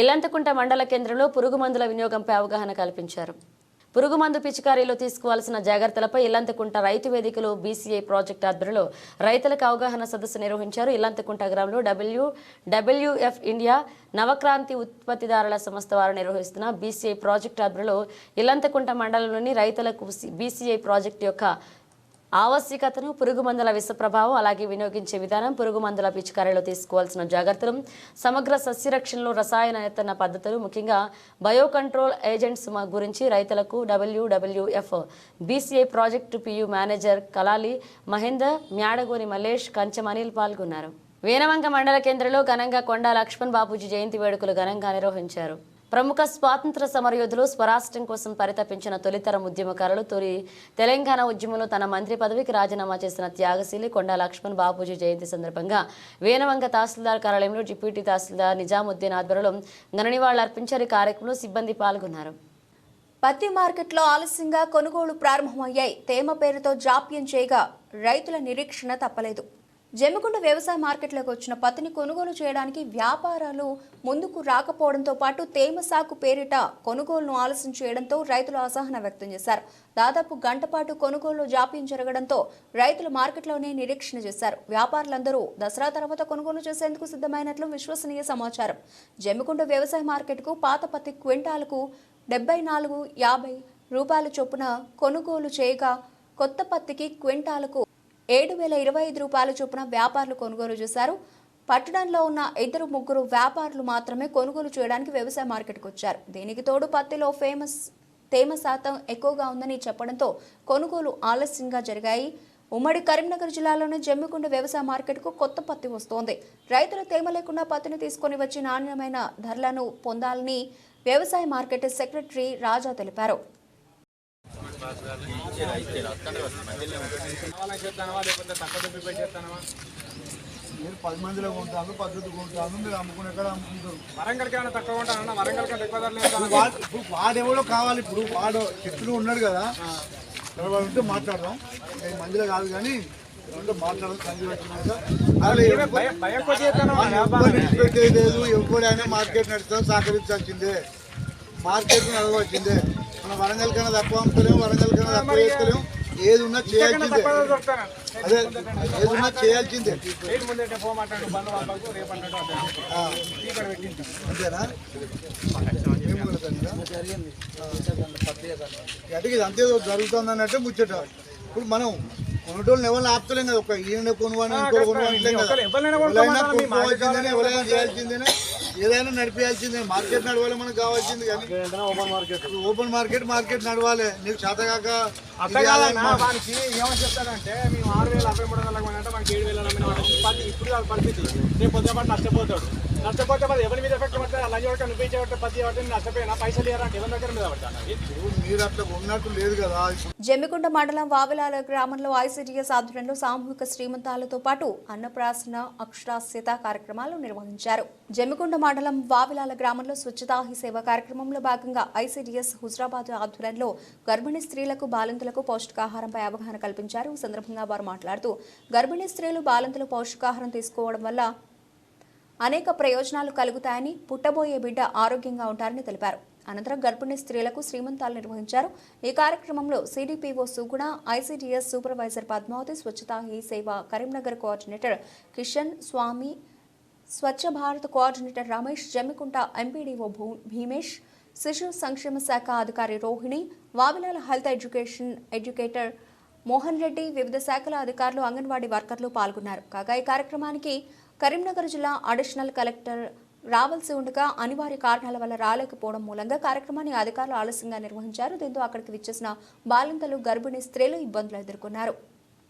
ఇల్లంతకుంట మండల కేంద్రంలో పురుగు మందుల వినియోగంపై అవగాహన కల్పించారు. పురుగుమందు పిచికారీలో తీసుకోవాల్సిన జాగ్రత్తలపై ఇల్లంతకుంట రైతు వేదికలో బీసీఐ ప్రాజెక్టు ఆధ్వర్యంలో రైతులకు అవగాహన సదస్సు నిర్వహించారు. ఇల్లంతకుంట గ్రామంలో డబ్ల్యూ డబ్ల్యూఎఫ్ ఇండియా నవక్రాంతి ఉత్పత్తిదారుల సంస్థ వారు నిర్వహిస్తున్న బీసీఐ ప్రాజెక్టు ఆధ్వర్యంలో ఇల్లంతకుంట మండలంలోని రైతులకు బీసీఐ ప్రాజెక్టు యొక్క ఆవశ్యకతను పురుగు మందుల విషప్రభావం అలాగే వినియోగించే విధానం పురుగు మందుల పిచికారీలో తీసుకోవాల్సిన జాగ్రత్తలు సమగ్ర సస్యరక్షణలో రసాయన పద్ధతులు ముఖ్యంగా బయో కంట్రోల్ ఏజెంట్స్ గురించి రైతులకు WWF BCI project PU manager Kalali Mahender Myadagoni Mallesh Kancham Anil పాల్గొన్నారు. వేనవంక మండల కేంద్రంలో ఘనంగా కొండా లక్ష్మణ్ బాపూజీ జయంతి వేడుకలు ఘనంగా నిర్వహించారు. ప్రముఖ స్వాతంత్ర సమరయోధులు స్వరాష్ట్రం కోసం పరితపించిన తొలితరం ఉద్యమకారులు తొలి తెలంగాణ ఉద్యమంలో తన మంత్రి పదవికి రాజీనామా చేసిన త్యాగశీలి కొండా లక్ష్మణ్ బాపూజీ జయంతి సందర్భంగా వేనవంగ తహసీల్దార్ కార్యాలయంలో డిప్యూటీ తహసీల్దార్ నిజాముద్దీన్ ఆధ్వర్యంలో ఘన నివాళులర్పించారు ఈ కార్యక్రమంలో సిబ్బంది పాల్గొన్నారు. పత్తి మార్కెట్లో ఆలస్యంగా కొనుగోలు ప్రారంభమయ్యాయి. తేమ పేరుతో జాప్యం చేయగా రైతుల నిరీక్షణ తప్పలేదు. జమ్మికుంట వ్యవసాయ మార్కెట్లోకి వచ్చిన పత్తిని కొనుగోలు చేయడానికి వ్యాపారాలు ముందుకు రాకపోవడంతో పాటు తేమ సాకు పేరిట కొనుగోలును ఆలస్యం చేయడంతో రైతులు అసహనం వ్యక్తం చేశారు. దాదాపు గంట పాటు కొనుగోలు జాప్యం జరగడంతో రైతులు మార్కెట్లోనే నిరీక్షణ చేశారు. వ్యాపారులందరూ దసరా తర్వాత కొనుగోలు చేసేందుకు సిద్ధమైనట్లు విశ్వసనీయ సమాచారం. జమ్మికుంట వ్యవసాయ మార్కెట్కు పాత పత్తి క్వింటాలకు డెబ్బై నాలుగు యాభై రూపాయల చొప్పున కొనుగోలు చేయగా కొత్త పత్తికి క్వింటాలకు ఏడు వేల ఇరవై ఐదు రూపాయల చొప్పున వ్యాపారులు కొనుగోలు చేశారు. పట్టణంలో ఉన్న ఇద్దరు ముగ్గురు వ్యాపారులు మాత్రమే కొనుగోలు చేయడానికి వ్యవసాయ మార్కెట్కు వచ్చారు. దీనికి తోడు పత్తిలో ఫేమస్ తేమ శాతం ఎక్కువగా ఉందని చెప్పడంతో కొనుగోలు ఆలస్యంగా జరిగాయి. ఉమ్మడి కరీంనగర్ జిల్లాలోని జమ్మికుండ వ్యవసాయ మార్కెట్కు కొత్త పత్తి వస్తోంది. రైతులు తేమ లేకుండా పత్తిని తీసుకొని వచ్చి నాణ్యమైన ధరలను పొందాలని వ్యవసాయ మార్కెట్ సెక్రటరీ రాజా తెలిపారు. మీరు పది మందిలో కొంటాను పద్ధతి కొంటాను మీరు అమ్ముకునే కాడ అమ్ముకుంటారు? వరంగల్కి ఏమైనా తక్కువ ఉంటానన్న వరంగల్ కంటే ఎక్కువ ధరలు ఇప్పుడు వాడు వాడెవడో కావాలి ఇప్పుడు వాడు చెట్లు ఉన్నాడు కదా. ఎవరు ఉంటే మాట్లాడదాం. ఐదు మందిలో కాదు కానీ ఎవరితో మాట్లాడదాం సంజయ్ పెట్టినాక ఎవరైనా మార్కెట్ నడుస్తాం సహకరించాల్సిందే. మార్కెట్ నడవచ్చిందే మన వరంగల్ కన్నా తక్కువ అమ్ముతలేము వరంగల్ కన్నా తక్కువ చేస్తలేము. ఏది ఉన్నా చేయాల్సిందే. అదే ఏది ఉన్నా చేయాల్సిందే. అంతేనా? ఇది అంతే జరుగుతుంది అన్నట్టే ముచ్చట. ఇప్పుడు మనం కొనటోళ్ళని ఎవరిని ఆపుతలేం కదా ఒక ఈయన కొనువాని ఇంకో కొనువాని కదా. ఎవరైనా కొనుక్కోవాల్సిందేనే ఎవరైనా చేయాల్సిందేనే. ఏదైనా నడిపించాల్సిందే మార్కెట్ నడవాలి మనకు కావాల్సింది కానీ open market open market market నడవాలి. నీకు చేత కాక ఏమని చెప్తాడంటే మేము ఆరు వేల అరవై మూడు వందలకు అంటే మనకి ఏడు వేల ఇప్పుడు పరిస్థితి. రేపు పొద్దున పాటు నష్టపోతాడు. నష్టపోతే మరి ఎవరి మీద ఎఫెక్ట్ పడితే లంచ్ పడితే నువ్వు ఇచ్చేవాటే పది పడితే నష్టపోయినా పైసలు ఎవరి దగ్గర మీద పడతాను జమ్మికుంట మండలం వావిలాల గ్రామంలో ఐసిడిఎస్ ఆధ్వర్యంలో సామూహిక శ్రీమంతాలతో పాటు అన్నప్రాసన అక్షరాస్యత కార్యక్రమాలు నిర్వహించారు. జమ్మికుంట మండలం వావిలాల గ్రామంలో స్వచ్ఛతా హీ సేవ కార్యక్రమంలో భాగంగా ఐసిడిఎస్ హుజరాబాద్ ఆధ్వర్యంలో గర్భిణీ స్త్రీలకు బాలింతలకు పౌష్టికాహారంపై అవగాహన కల్పించారు. ఈ సందర్భంగా వారు మాట్లాడుతూ గర్భిణీ స్త్రీలు బాలింతలు పౌష్టికాహారం తీసుకోవడం వల్ల అనేక ప్రయోజనాలు కలుగుతాయని పుట్టబోయే బిడ్డ ఆరోగ్యంగా ఉంటారని తెలిపారు. అనంతరం గర్భిణీ స్త్రీలకు శ్రీమంతాలు నిర్వహించారు. ఈ కార్యక్రమంలో CDPO Suguna ICDS supervisor Padmavathi Swachhata Hi Seva Karimnagar coordinator Kishan Swamy Swachh Bharat coordinator Ramesh Jammikunta MPDO భూ భీమేష్ శిశు సంక్షేమ శాఖ అధికారి Rohini Vavilala health education educator Mohan Reddy వివిధ శాఖల అధికారులు అంగన్వాడీ వర్కర్లు పాల్గొన్నారు. కాగా ఈ కార్యక్రమానికి కరీంనగర్ జిల్లా అడిషనల్ కలెక్టర్ రావాల్సి ఉండగా అనివార్య కారణాల వల్ల రాలేకపోవడం మూలంగా కార్యక్రమాన్ని అధికారులు ఆలస్యంగా నిర్వహించారు. దీంతో అక్కడికి విచ్చేసిన బాలింతలు గర్భిణీ స్త్రీలు ఇబ్బందులు ఎదుర్కొన్నారు.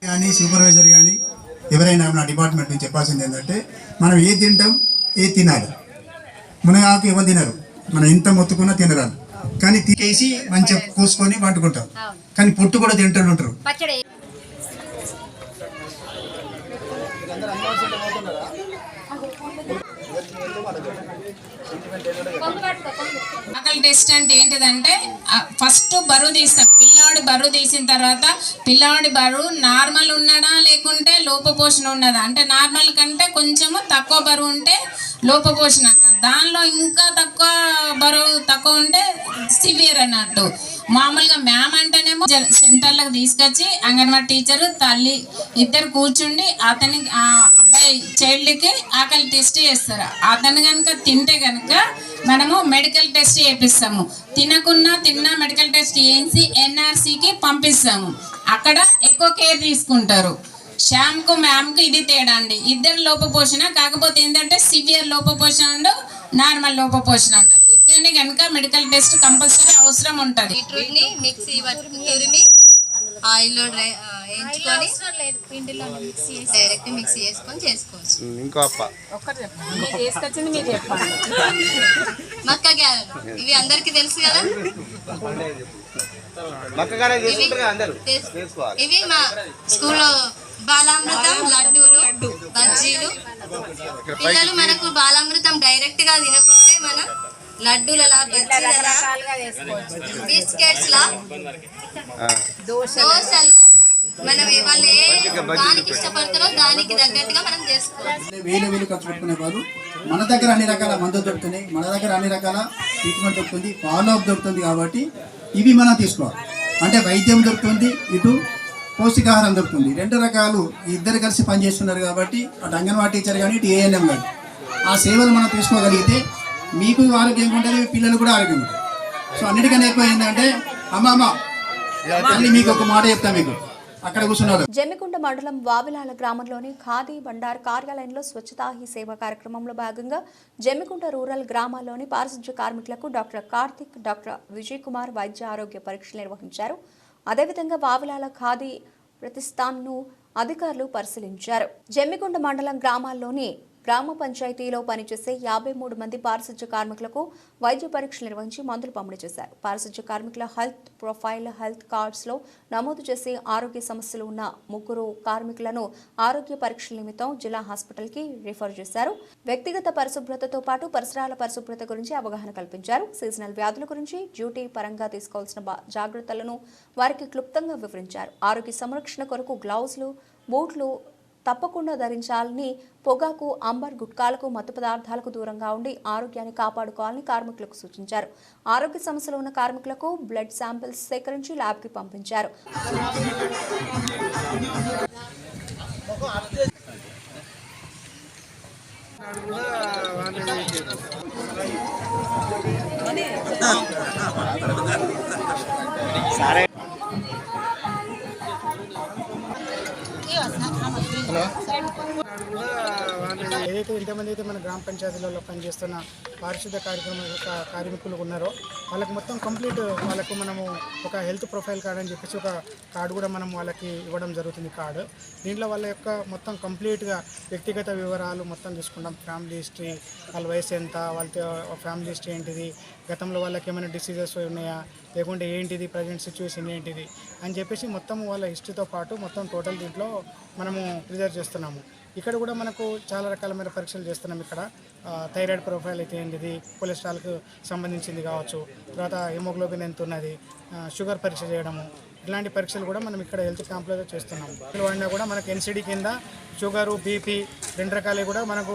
కానీ సూపర్వైజర్ కానీ ఎవరైనా నా డిపార్ట్మెంట్ నుంచి చెప్పాల్సింది ఏంటంటే మనం ఏ తింటాం ఏ తినాలి. మునగాకు ఎవరు తినరు? మనం ఎంత మొత్తుకున్నా తినరాలు కానీ తీసేసి మంచిగా కోసుకొని వండుకుంటాం. కానీ పొట్టు కూడా తింటూ ఉంటారు. ఆకలి టెస్ట్ అంటే ఏంటిదంటే ఫస్ట్ బరువు తీస్తాం. పిల్లాడు పిల్లవాడి బరువు తీసిన తర్వాత పిల్లవాడి బరువు నార్మల్ ఉన్నాడా లేకుంటే లోపపోషణ ఉన్నదా? అంటే నార్మల్ కంటే కొంచెము తక్కువ బరువు ఉంటే లోపపోషణ దానిలో ఇంకా తక్కువ బరువు తక్కువ ఉంటే సివియర్ అన్నట్టు. మామూలుగా మ్యామ్ అంటేనేమో సెంటర్లకు తీసుకొచ్చి అంగన్వాడీ టీచర్ తల్లి ఇద్దరు కూర్చుండి అతనికి చైల్డ్కి ఆకలి టెస్ట్ చేస్తారు. అతను కనుక తింటే కనుక మనము మెడికల్ టెస్ట్ చేపిస్తాము. తినకున్నా తిన్నా మెడికల్ టెస్ట్ చేయించి ఎన్ఆర్సీకి పంపిస్తాము. అక్కడ ఎక్కువ కేర్ తీసుకుంటారు. శ్యామ్కు మ్యామ్కు ఇది తేడా అండి. ఇద్దరు లోపపోషణ కాకపోతే ఏంటంటే సివియర్ లోపపోషణ అండ్ నార్మల్ లోపపోషణ అంటారు ఇద్దరిని కనుక మెడికల్ టెస్ట్ కంపల్సరీ అవసరం ఉంటుంది. మిక్సీ ఆయిల్లో డ్రై ఆ, వేయించుకొని డైరెక్ట్ మిక్సీ చేసుకొని చేసుకోవచ్చు. ఇంకో అప్ప. తీసుకొచ్చింది మీరు చెప్పండి. మక్క గ్యారెలు ఇవి అందరికి తెలుసు కదా? ఇవి. ఇవి మా స్కూల్లో బాలామృతం లడ్డూలు బజ్జీలు. పిల్లలు మనకు బాలామృతం డైరెక్ట్గా తినకుంటే మనం లడ్డూలలా బజ్జీలలా బిస్కెట్స్ లా దోశలు. మనం ఏ- వాళ్ళు ఏ దానికి ఇష్టపడతారో దానికి తగ్గట్టుగా మనం చేసుకోవాలి వేలు వేలు ఖర్చు మన దగ్గర అన్ని రకాల మందులు దొరుకుతున్నాయి మన దగ్గర అన్ని రకాల ట్రీట్మెంట్ దొరుకుతుంది ఫాలో అప్ దొరుకుతుంది కాబట్టి ఇవి మనం తీసుకోవాలి. అంటే వైద్యం దొరుకుతుంది ఇటు పౌష్టికాహారం దొరుకుతుంది. రెండు రకాలు ఇద్దరు కలిసి పనిచేస్తున్నారు కాబట్టి అటు అంగన్వాడీ టీచర్ కానీ ఇటు ఏఎన్ఎం కానీ ఆ సేవలు మనం తీసుకోగలిగితే మీకు ఆరోగ్యంగా ఉంటుంది మీ పిల్లలు కూడా ఆరోగ్యంగా ఉంటుంది. సో అన్నిటికన్నా ఎక్కువ ఏంటంటే అమ్మ అమ్మ తల్లి మీకు ఒక మాట చెప్తా మీకు. అక్కడ కూర్చున్నారు. జమ్మికుంట మండలం వావిలాల గ్రామంలోని ఖాదీ బండార్ కార్యాలయంలో స్వచ్ఛతా హీ సేవ కార్యక్రమంలో భాగంగా జమ్మికుంట రూరల్ గ్రామాల్లోని పారిశుధ్య కార్మికులకు డాక్టర్ కార్తిక్ డాక్టర్ విజయ్ కుమార్ వైద్య ఆరోగ్య పరీక్షలు నిర్వహించారు. అదేవిధంగా వావిలాల ఖాదీ ప్రతిష్టాన్ను అధికారులు పరిశీలించారు. జమ్మికుంట మండలం గ్రామాల్లోని గ్రామ పంచాయతీలో పనిచేసే యాభై మూడు మంది పారిశుధ్య కార్మికులకు వైద్య పరీక్షలు నిర్వహించి మందులు పంపిణీ చేశారు. పారిశుధ్య కార్మికుల హెల్త్ ప్రొఫైల్ హెల్త్ కార్డ్స్లో నమోదు చేసే ఆరోగ్య సమస్యలు ఉన్న ముగ్గురు కార్మికులను ఆరోగ్య పరీక్షల నిమిత్తం జిల్లా హాస్పిటల్కి రిఫర్ చేశారు. వ్యక్తిగత పరిశుభ్రతతో పాటు పరిసరాల పరిశుభ్రత గురించి అవగాహన కల్పించారు. సీజనల్ వ్యాధుల గురించి డ్యూటీ పరంగా తీసుకోవాల్సిన జాగ్రత్తలను వారికి క్లుప్తంగా వివరించారు. ఆరోగ్య సంరక్షణ కొరకు గ్లౌజ్లు బూట్లు తప్పకుండా ధరించాలని పొగాకు అంబర్ గుట్కాలకు మత్తు పదార్థాలకు దూరంగా ఉండి ఆరోగ్యాన్ని కాపాడుకోవాలని కార్మికులకు సూచించారు. ఆరోగ్య సమస్యలు ఉన్న కార్మికులకు బ్లడ్ శాంపిల్స్ సేకరించి ల్యాబ్కి పంపించారు. না ఏదైతే ఇంతమంది అయితే మన గ్రామ పంచాయతీలలో పనిచేస్తున్న పారిశుద్ధ కార్యక్రమ కార్మికులు ఉన్నారో వాళ్ళకి మొత్తం కంప్లీట్ వాళ్ళకు మనము ఒక హెల్త్ ప్రొఫైల్ కార్డ్ అని చెప్పేసి ఒక కార్డు కూడా మనం వాళ్ళకి ఇవ్వడం జరుగుతుంది కార్డు దీంట్లో వాళ్ళ యొక్క మొత్తం కంప్లీట్గా వ్యక్తిగత వివరాలు మొత్తం తీసుకుంటాం. ఫ్యామిలీ హిస్టరీ వాళ్ళ వయసు ఎంత వాళ్ళ ఫ్యామిలీ హిస్టరీ ఏంటిది గతంలో వాళ్ళకి ఏమైనా డిసీజెస్ ఉన్నాయా లేకుంటే ఏంటిది ప్రజెంట్ సిచ్యువేషన్ ఏంటిది అని చెప్పేసి మొత్తం వాళ్ళ హిస్టరీతో పాటు మొత్తం టోటల్ దీంట్లో మనము ప్రిజర్వ్ చేస్తున్నాము. ఇక్కడ కూడా మనకు చాలా రకాలమైన పరీక్షలు చేస్తున్నాం ఇక్కడ. థైరాయిడ్ ప్రొఫైల్ అయితే ఏంటిది? కొలెస్ట్రాల్కు సంబంధించింది కావచ్చు. తర్వాత హిమోగ్లోబిన్ ఎంత ఉన్నది? షుగర్ పరీక్ష చేయడము. ఇలాంటి పరీక్షలు కూడా మనం ఇక్కడ హెల్త్ క్యాంప్లో చేస్తున్నాం. మందులు వాడినా కూడా మనకు ఎన్సిడి కింద షుగరు బీపీ రెండు రకాలే కూడా మనకు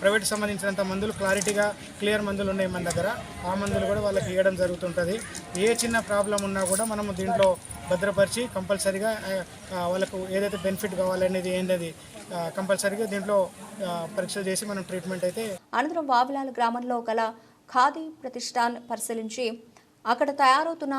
ప్రైవేట్ సంబంధించినంత మందులు క్లారిటీగా క్లియర్ మందులు ఉన్నాయి మన దగ్గర. ఆ మందులు కూడా వాళ్ళకి ఇవ్వడం జరుగుతుంటుంది. ఏ చిన్న ప్రాబ్లం ఉన్నా కూడా మనము దీంట్లో భద్రపరిచి కంపల్సరీగా వాళ్ళకు ఏదైతే బెనిఫిట్ కావాలనేది ఏంటది కంపల్సరీగా దీంట్లో పరీక్షలు చేసి మనం ట్రీట్మెంట్ అయితే అనంతరం వావిలాల గ్రామంలో గల ఖాదీ ప్రతిష్టాన్ పరిశీలించి అక్కడ తయారవుతున్న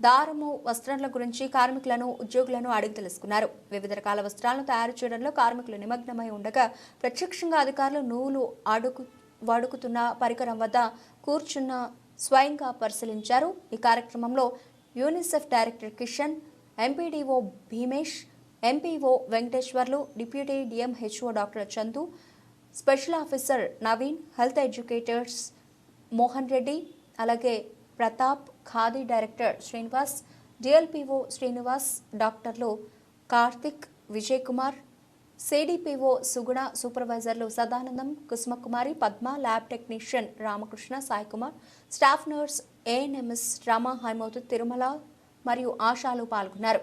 దారము వస్త్రాల గురించి కార్మికులను ఉద్యోగులను అడిగి తెలుసుకున్నారు. వివిధ రకాల వస్త్రాలను తయారు చేయడంలో కార్మికులు నిమగ్నమై ఉండగా ప్రత్యక్షంగా అధికారులు నూలు అడుగు వాడుకుతున్న పరికరం వద్ద కూర్చున్న స్వయంగా పరిశీలించారు. ఈ కార్యక్రమంలో UNICEF director Kishan MPDO Bheemesh MPO Venkateswarlu deputy DMHO doctor Chandu special officer Naveen health educators Mohan Reddy అలాగే ప్రతాప్ ఖాదీ డైరెక్టర్ శ్రీనివాస్ డిఎల్పిఓ శ్రీనివాస్ డాక్టర్లు Karthik Vijay Kumar CDPO Suguna సూపర్వైజర్లు Sadanandam Kusumakumari Padma lab technician Ramakrishna Saikumar staff nurse ANMs Rama Haimothu Tirumala మరియు ఆశాలు పాల్గొన్నారు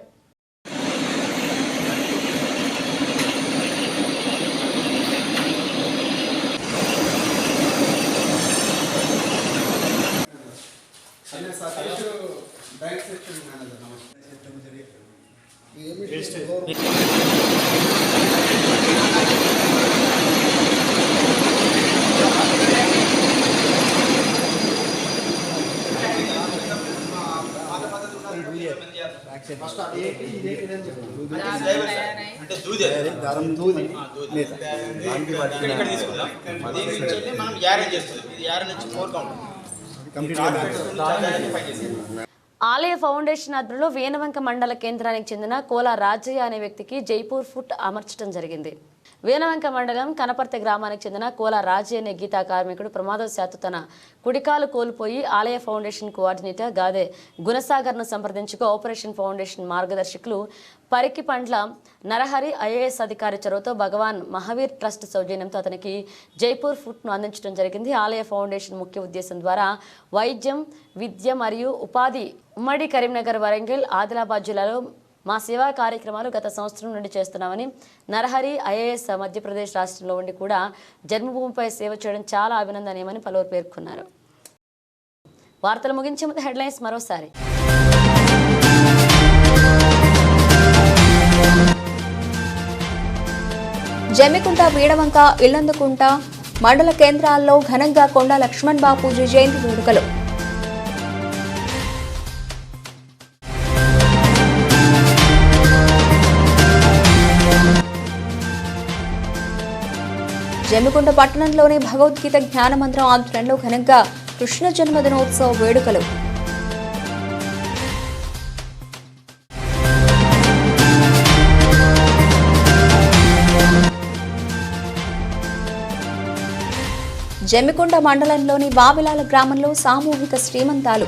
అంటే దూది అది. ఇక్కడ ఇక్కడ తీసుకుందాం దీని నుంచి వెళ్ళి మనం యారన్ చేస్తుంది ఇది yarn four count Alaya foundation ఆధ్వర్యంలో వేనవంక మండల కేంద్రానికి చెందిన కోల రాజయ్య అనే వ్యక్తికి జైపూర్ ఫుట్ అమర్చడం జరిగింది. వేనవంక మండలం కనపర్తి గ్రామానికి చెందిన కోల రాజే అనే గీతా కార్మికుడు ప్రమాదవశాత్తు తన కుడికాలు కోల్పోయి ఆలయ ఫౌండేషన్ కోఆర్డినేటర్ గాదే గుణసాగర్ను సంప్రదించుకు ఆపరేషన్ ఫౌండేషన్ మార్గదర్శకులు పరికి పండ్ల నరహరి ఐఏఎస్ అధికారి చొరవతో భగవాన్ మహావీర్ ట్రస్ట్ సౌజన్యంతో అతనికి జైపూర్ ఫుట్ను అందించడం జరిగింది. ఆలయ ఫౌండేషన్ ముఖ్య ఉద్దేశం ద్వారా వైద్యం విద్య మరియు ఉపాధి ఉమ్మడి కరీంనగర్ వరంగల్ ఆదిలాబాద్ జిల్లాలో మా సేవా కార్యక్రమాలు గత సంవత్సరం నుండి చేస్తున్నామని నరహరి ఐఏఎస్ మధ్యప్రదేశ్ రాష్ట్రంలో ఉండి కూడా జన్మభూమిపై సేవ చేయడం చాలా అభినందనీయమని పలువురు పేర్కొన్నారు. వార్తలు ముగించే ముందు హెడ్లైన్స్ మరోసారి. జమ్మికుంట వీడవంక ఇల్లందుకుంట మండల కేంద్రాల్లో ఘనంగా కొండ లక్ష్మణ్ బాపూజీ జయంతి వేడుకలు. జమ్మికొండ పట్టణంలోని భగవద్గీత జ్ఞాన మందిరం ఆధ్వర్యంలో ఘనంగా కృష్ణ జన్మదినోత్సవ వేడుకలు. జమ్మికొండ మండలంలోని వావిలాల గ్రామంలో సామూహిక శ్రీమంతాలు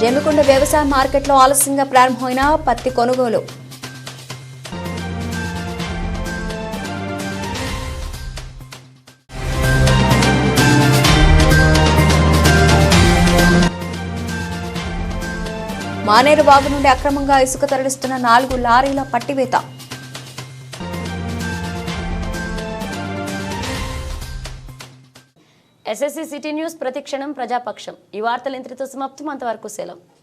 జమికొండ వ్యవసాయ మార్కెట్లో ఆలస్యంగా ప్రారంభమైన పత్తి కొనుగోలు. మానేరు బాగు నుండి అక్రమంగా ఇసుక తరలిస్తున్న నాలుగు లారీల పట్టివేత. ఎస్ఎస్సి సిటీ న్యూస్ ప్రతిక్షణం ప్రజాపక్షం. ఈ వార్తలు ఇంతటితో సమాప్తం. అంతవరకు సెలవు.